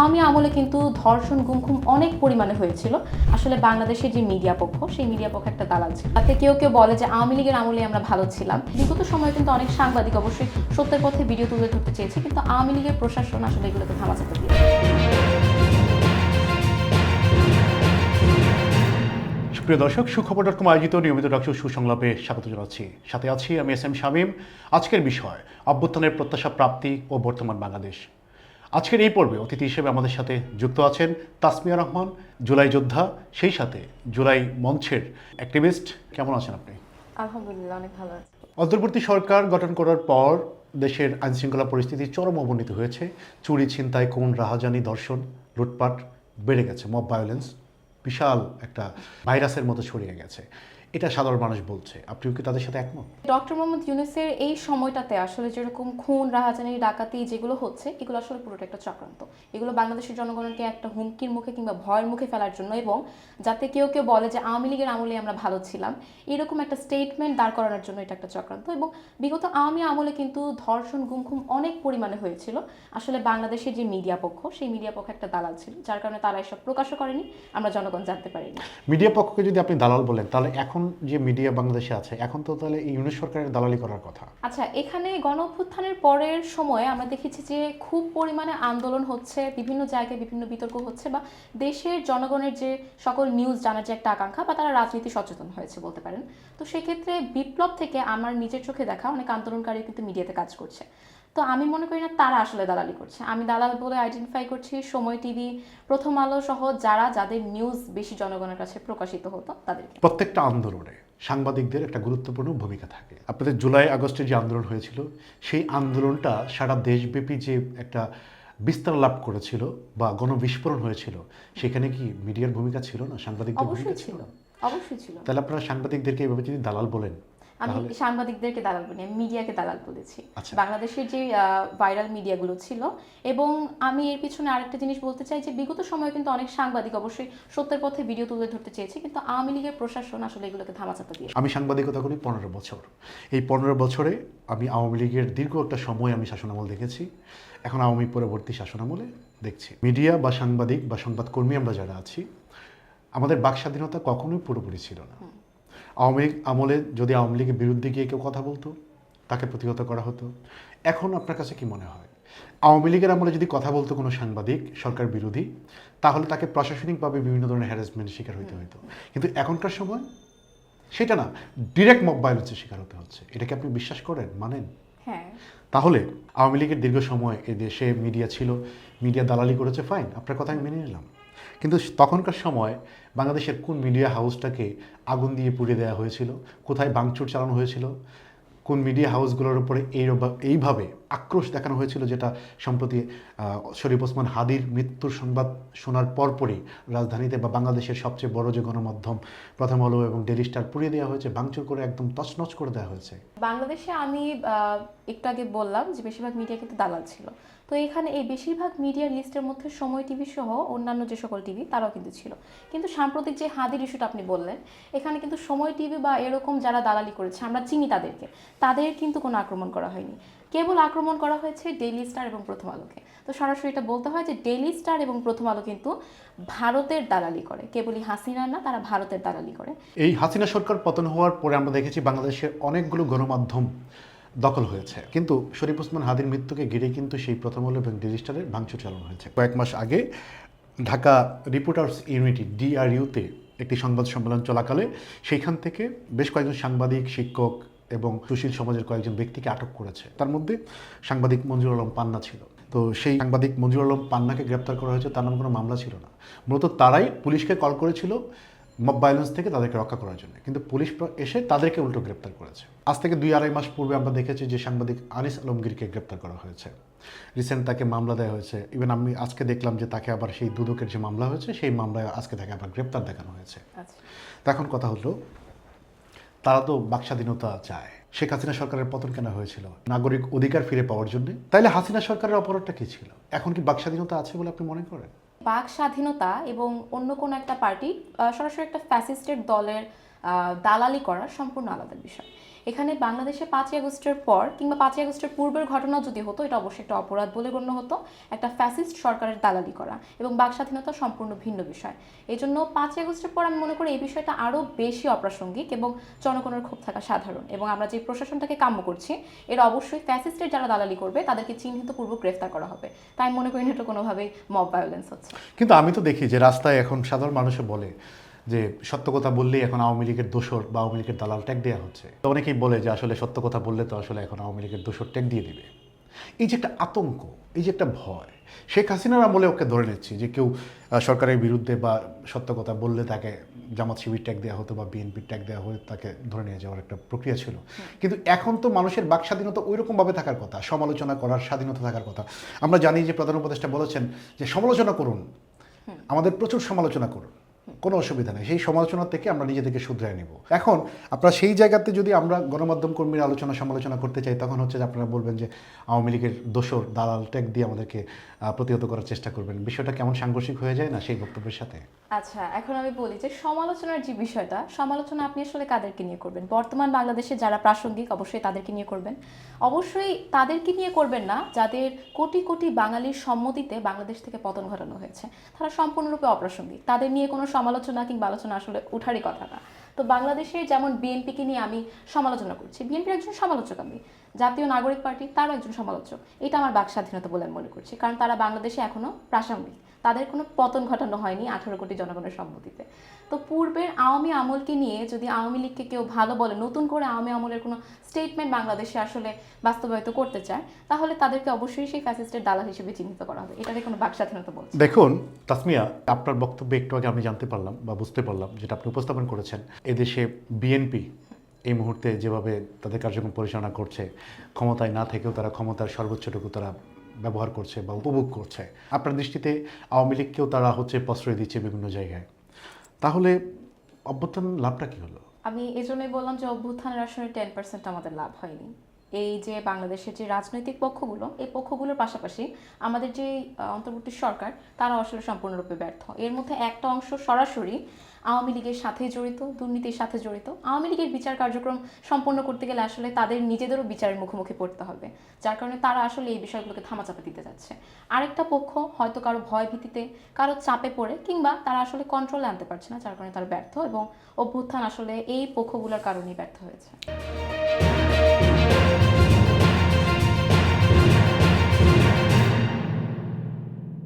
আওয়ামী আমলে কিন্তু ধর্ষণ গুম খুম অনেক পরিমাণে হয়েছিল। আসলে বাংলাদেশের যে মিডিয়া পক্ষ, সেই মিডিয়া পক্ষ একটা দালাল ছিল। তাতে কেউ কেউ বলে যে আওয়ামী লীগের আমলে আমরা ভালো ছিলাম। বিগত সময়ে কিন্তু অনেক সাংবাদিক অবশ্যই সত্যের পথে ভিডিও তুলে ধরতে চেয়েছে, কিন্তু আওয়ামী লীগের প্রশাসন আসলে এগুলোকে ধামাচাপা দিয়ে সুপ্রিয় দর্শক, সুখবর ডট কম আয়োজিত নিয়মিত দর্শক সুসংলাপে স্বাগত জানাচ্ছি। সাথে আছি আমি এস এম শামীম। আজকের বিষয়, অভ্যুত্থানের প্রত্যাশা, প্রাপ্তি ও বর্তমান বাংলাদেশ। আজকের এই পর্বে অতিথি হিসেবে আমাদের সাথে যুক্ত আছেন তাসমিয়া রহমান জুলাই যোদ্ধা সেই সাথে জুলাই মঞ্চের অ্যাক্টিভিস্ট কেমন আছেন আপনি? আলহামদুলিল্লাহ অনেক ভালো আছে। অন্তর্বর্তী সরকার গঠন করার পর দেশের আইনশৃঙ্খলা পরিস্থিতি চরম অবনতি হয়েছে। চুরি ছিনতাই কোন রাহাজানি দর্শন লুটপাট বেড়ে গেছে। মব ভায়োলেন্স বিশাল একটা ভাইরাসের মতো ছড়িয়ে গেছে। এটা সাধারণ মানুষ বলছে। আপনিও কি তাদের সাথে একমত? ডক্টর মোহাম্মদ ইউনুসের এই সময়টাতে আসলে যেরকম খুন রাহাজানি ডাকাতি যেগুলো হচ্ছে এগুলো আসলে পুরোটা একটা চক্রান্ত। এগুলো বাংলাদেশের জনগণকে একটা হুমকির মুখে কিংবা ভয়ের মুখে ফেলার জন্য এবং যাতে কেউ কেউ বলে যে আওয়ামী লীগের আমলে আমরা ভালো ছিলাম এরকম একটা স্টেটমেন্ট দাঁড় করানোর জন্য এটা একটা চক্রান্ত এবং বিগত আওয়ামী আমলে কিন্তু ধর্ষণ গুম খুম অনেক পরিমাণে হয়েছিল। আসলে বাংলাদেশের যে মিডিয়া পক্ষ সেই মিডিয়া পক্ষ একটা দালাল ছিল যার কারণে তারা এসব প্রকাশও করেনি আমরা জনগণ জানতে পারিনি। মিডিয়া পক্ষকে যদি আপনি দালাল বলেন তাহলে এখন যে মিডিয়া বাংলাদেশে আছে, এখন তো তাহলে ইউনিট সরকারের দালালি করার কথা। আচ্ছা এখানে গণ অভ্যুত্থানের পরের সময়ে আমরা দেখেছি যে খুব পরিমাণে আন্দোলন হচ্ছে, বিভিন্ন জায়গায় বিভিন্ন বিতর্ক হচ্ছে বা দেশের জনগণের যে সকল নিউজ জানার যে একটা আকাঙ্ক্ষা বা তারা রাজনীতি সচেতন হয়েছে বলতে পারেন। তো সেক্ষেত্রে বিপ্লব থেকে আমার নিজের চোখে দেখা অনেক আন্দোলনকারী কিন্তু মিডিয়াতে কাজ করছে। তো আমি মনে করি না তারা আসলে দালালি করছে। আমি দালাল বলে আইডেন্টিফাই করছি সময় টিভি প্রথম আলো সহ যারা যাদের নিউজ বেশি জনগণের কাছে প্রকাশিত হতো তাদের প্রত্যেকটা আন্দোলনে সাংবাদিকদের একটা গুরুত্বপূর্ণ ভূমিকা থাকে। আপনাদের জুলাই আগস্টে যে আন্দোলন হয়েছিল সেই আন্দোলনটা সারা দেশব্যাপী যে একটা বিস্তার লাভ করেছিল বা গণবিস্ফোরণ হয়েছিল সেখানে কি মিডিয়ার ভূমিকা ছিল না সাংবাদিকদের ভূমিকা ছিল। অবশ্যই ছিল। তাহলে আপনারা সাংবাদিকদেরকে এভাবে যদি দালাল বলেন আমি সাংবাদিকদেরকে দালাল বলি আমি মিডিয়াকে দালাল বলেছি। আচ্ছা। বাংলাদেশের যে ভাইরাল মিডিয়াগুলো ছিল এবং আমি এর পিছনে আরেকটা জিনিস বলতে চাই যে বিগত সময়ে কিন্তু অনেক সাংবাদিক অবশ্যই সত্যের পথে ভিডিও তুলে ধরতে চেয়েছে কিন্তু আওয়ামী লীগের প্রশাসন আসলে এগুলোকে ধামাচাপা দিয়ে আমি সাংবাদিকতা করি পনেরো বছর। এই পনেরো বছরে আমি আওয়ামী লীগের দীর্ঘ একটা সময় আমি শাসনামল দেখেছি। এখন আওয়ামী পরবর্তী শাসনামলে দেখছি। মিডিয়া বা সাংবাদিক বা সংবাদকর্মী আমরা যারা আছি আমাদের বাক স্বাধীনতা কখনোই পুরোপুরি ছিল না। আওয়ামী লীগ আমলে যদি আওয়ামী লীগের বিরুদ্ধে গিয়ে কেউ কথা বলতো তাকে প্রতিহত করা হতো। এখন আপনার কাছে কি মনে হয়? আওয়ামী লীগের আমলে যদি কথা বলতো কোনো সাংবাদিক সরকার বিরোধী তাহলে তাকে প্রশাসনিকভাবে বিভিন্ন ধরনের হ্যারাসমেন্টের শিকার হইতে হতো কিন্তু এখনকার সময় সেটা না ডিরেক্ট মব ভায়োলেন্সের শিকার হতে হচ্ছে। এটাকে আপনি বিশ্বাস করেন মানেন? হ্যাঁ। তাহলে আওয়ামী লীগের দীর্ঘ সময় এ দেশে মিডিয়া ছিল মিডিয়া দালালি করেছে ফাইন আপনার কথা আমি মেনে নিলাম। কিন্তু তখনকার সময় বাংলাদেশের কোন মিডিয়া হাউসটাকে আগুন দিয়ে পুড়িয়ে দেওয়া হয়েছিল? কোথায় বাংচুর চালানো হয়েছিল? কোন মিডিয়া হাউসগুলোর উপরে এই এইভাবে আক্রোশ দেখানো হয়েছিল যেটা সম্প্রতি শরীফ ওসমান হাদির মৃত্যুর সংবাদ শোনার পরপরই রাজধানীতে বা বাংলাদেশের সবচেয়ে বড় যে গণমাধ্যম প্রথম আলো এবং ডেলি স্টার পুড়িয়ে দেওয়া হয়েছে, ভাঙচুর করে একদম তছনছ করে দেওয়া হয়েছে। বাংলাদেশে আমি একটু আগে বললাম যে বেশিরভাগ মিডিয়া কিন্তু দালাল ছিল। তো এখানে এই বেশিরভাগ মিডিয়ার লিস্টের মধ্যে সময় টিভি সহ অন্যান্য যে সকল টিভি তারাও কিন্তু ছিল। কিন্তু সাম্প্রতিক যে হাদির ইস্যুটা আপনি বললেন, এখানে কিন্তু সময় টিভি বা এরকম যারা দালালি করেছে, আমরা চিনি তাদেরকে। তাদের কিন্তু কোনো আক্রমণ করা হয়নি। কেবল আক্রমণ করা হয়েছে ডেইলি স্টার এবং প্রথম আলোকে। তো সরাসরি এটা বলতে হয় যে ডেইলি স্টার এবং প্রথম আলো কিন্তু ভারতের দালালি করে। কেবলই হাসিনা না, তারা ভারতের দালালি করে। এই হাসিনা সরকার পতন হওয়ার পরে আমরা দেখেছি বাংলাদেশের অনেকগুলো গণমাধ্যম দখল হয়েছে। কিন্তু শরীফ ওসমান হাদির মৃত্যুকে ঘিরে কিন্তু সেই প্রথম আলো এবং ডেইলি স্টারের ভাঙচুর চালানো হয়েছে। কয়েক মাস আগে ঢাকা রিপোর্টার্স ইউনিটি ডিআরইউতে একটি সংবাদ সম্মেলন চলাকালে সেইখান থেকে বেশ কয়েকজন সাংবাদিক, শিক্ষক এবং সুশীল সমাজের কয়েকজন ব্যক্তিকে আটক করেছে। তার মধ্যে সাংবাদিক মঞ্জুর আলম পান্না ছিল। তো সেই সাংবাদিক মঞ্জুর আলম পান্নাকে গ্রেপ্তার করা হয়েছে তার নামে কোনো মামলা ছিল না। মূলত তারাই পুলিশকে কল করেছিল মব ভায়োলেন্স থেকে তাদেরকে রক্ষা করার জন্য। কিন্তু পুলিশ এসে তাদেরকে উল্টো গ্রেপ্তার করেছে। আজ থেকে দুই আড়াই মাস পূর্বে আমরা দেখেছি যে সাংবাদিক আনিস আলমগীরকে গ্রেপ্তার করা হয়েছে। রিসেন্ট তাকে মামলা দেওয়া হয়েছে। ইভেন আমি আজকে দেখলাম যে তাকে আবার সেই দুদকের যে মামলা হয়েছে সেই মামলায় আজকে তাকে আবার গ্রেপ্তার দেখানো হয়েছে। আচ্ছা। তো এখন কথা হলো তারা তো বাক স্বাধীনতা চায়। শেখ হাসিনা সরকারের পতন কেন হয়েছিল? নাগরিক অধিকার ফিরে পাওয়ার জন্য? তাইলে হাসিনা সরকারের অপরাধটা কি ছিল? এখন কি বাক স্বাধীনতা আছে বলে আপনি মনে করেন? বাক স্বাধীনতা এবং অন্য কোনো একটা পার্টি সরাসরি একটা ফ্যাসিস্টের দলের দালালি করা সম্পূর্ণ আলাদা বিষয়। এখানে বাংলাদেশে পাঁচই আগস্টের পর কিংবা পাঁচই আগস্টের পূর্বের ঘটনা যদি হতো, এটা অবশ্যই একটা অপরাধ বলে গণ্য হতো, একটা ফ্যাসিস্ট সরকারের দালালি করা এবং বাক স্বাধীনতা সম্পূর্ণ ভিন্ন বিষয়। এই জন্য পাঁচই আগস্টের পর আমি মনে করি এই বিষয়টা আরও বেশি অপ্রাসঙ্গিক এবং জনগণের ক্ষোভ থাকা সাধারণ এবং আমরা যে প্রশাসনটাকে কাম্য করছি, এর অবশ্যই ফ্যাসিস্টের যারা দালালি করবে, তাদেরকে চিহ্নিত পূর্বক গ্রেফতার করা হবে। তাই মনে করি না এটা কোনোভাবেই মব ভায়োলেন্স হচ্ছে। কিন্তু আমি তো দেখি যে রাস্তায় এখন সাধারণ মানুষে বলে যে সত্য কথা বললেই এখন আওয়ামী লীগের দোষর বা আওয়ামী লীগের দালাল ট্যাগ দেওয়া হচ্ছে। তো অনেকেই বলে যে আসলে সত্য কথা বললে তো আসলে এখন আওয়ামী লীগের দোষর ট্যাগ দিয়ে দিবে। এই যে একটা আতঙ্ক এই যে একটা ভয় শেখ হাসিনার আমলে ওকে ধরে নিচ্ছি যে কেউ সরকারের বিরুদ্ধে বা সত্য কথা বললে তাকে জামাত শিবির ট্যাগ দেওয়া হতো বা বিএনপির ট্যাগ দেওয়া হতো তাকে ধরে নিয়ে যাওয়ার একটা প্রক্রিয়া ছিল। কিন্তু এখন তো মানুষের বাক স্বাধীনতা ওই রকমভাবে থাকার কথা সমালোচনা করার স্বাধীনতা থাকার কথা। আমরা জানি যে প্রধান উপদেষ্টা বলেছেন যে সমালোচনা করুন। আমাদের প্রচুর সমালোচনা করুন। কোনো অসুবিধা নেই। সেই সমালোচনা থেকে আমরা নিজেদেরকে শুধরায় নিব। এখন আপনারা সেই জায়গাতে যদি আমরা গণমাধ্যম কর্মীর আলোচনা সমালোচনা করতে চাই, তখন হচ্ছে যে আপনারা বলবেন যে আওয়ামী লীগের দোষর দালাল ট্যাগ দিয়ে আমাদেরকে প্রতিহত করার চেষ্টা করবেন। বিষয়টা কেমন সাংঘর্ষিক হয়ে যায় না সেই বক্তব্যের সাথে? আচ্ছা এখন আমি বলি যে সমালোচনার যে বিষয়টা, সমালোচনা আপনি আসলে কাদেরকে নিয়ে করবেন? বর্তমান বাংলাদেশে যারা প্রাসঙ্গিক, অবশ্যই তাদেরকে নিয়ে করবেন। অবশ্যই তাদেরকে নিয়ে করবেন না, যাদের কোটি কোটি বাঙালির সম্মতিতে বাংলাদেশ থেকে পতন ঘটানো হয়েছে। তারা সম্পূর্ণরূপে অপ্রাসঙ্গিক। তাদের নিয়ে কোনো সমালোচনা কিংবা আলোচনা আসলে উঠারই কথা না। তো বাংলাদেশে যেমন বিএনপিকে নিয়ে আমি সমালোচনা করছি, বিএনপির একজন সমালোচক আমি। জাতীয় নাগরিক পার্টি, তারও একজন সমালোচক। এটা আমার বাক স্বাধীনতা বলে আমি মনে করছি। কারণ তারা বাংলাদেশে এখনও প্রাসঙ্গিক। তাদের কোনো পতন ঘটানো হয়নি আঠারো কোটি জনগণের সম্মতিতে। তো পূর্বের আওয়ামী আমলকে নিয়ে যদি আওয়ামী লীগকে কেউ ভালো বলে, নতুন করে আওয়ামী আমলের কোনো স্টেটমেন্ট বাংলাদেশে আসলে বাস্তবায়িত করতে চায়, তাহলে তাদেরকে অবশ্যই সেই ফ্যাসিস্টের দালাল হিসেবে চিহ্নিত করা হবে। এটাকে কোনো বাক স্বাধীনতা বলছে দেখুন, তাসমিয়া, আপনার বক্তব্যে একটু আগে আমি জানতে পারলাম বা বুঝতে পারলাম যেটা আপনি উপস্থাপন করেছেন। এদেশে বিএনপি এই মুহূর্তে যেভাবে তাদের কার্যক্রম পরিচালনা করছে, ক্ষমতায় না থেকেও তারা ক্ষমতার সর্বোচ্চটুকু তারা ব্যবহার করছে বা উপভোগ করছে। আপনার দৃষ্টিতে আওয়ামী লীগকেও তারা হচ্ছে প্রশ্রয় দিচ্ছে বিভিন্ন জায়গায়। তাহলে অভ্যুত্থান লাভটা কি হলো? আমি এই জন্যই বললাম যে অভ্যুত্থানের আসলে টেন পার্সেন্ট আমাদের লাভ হয়নি। এই যে বাংলাদেশের যে রাজনৈতিক পক্ষগুলো, এই পক্ষগুলোর পাশাপাশি আমাদের যে অন্তর্বর্তী সরকার তারা আসলে সম্পূর্ণরূপে ব্যর্থ। এর মধ্যে একটা অংশ সরাসরি আওয়ামী লীগের সাথে জড়িত, দুর্নীতির সাথে জড়িত। আওয়ামী লীগের বিচার কার্যক্রম সম্পন্ন করতে গেলে আসলে তাদের নিজেদেরও বিচারের মুখোমুখি পড়তে হবে, যার কারণে তারা আসলে এই বিষয়গুলোকে থামাচাপা দিতে যাচ্ছে। আরেকটা পক্ষ হয়তো কারও ভয় ভীতিতে কারও চাপে পড়ে, কিংবা তারা আসলে কন্ট্রোলে আনতে পারছে না, যার কারণে তারা ব্যর্থ এবং অভ্যুত্থান আসলে এই পক্ষগুলোর কারণেই ব্যর্থ হয়েছে। Thank you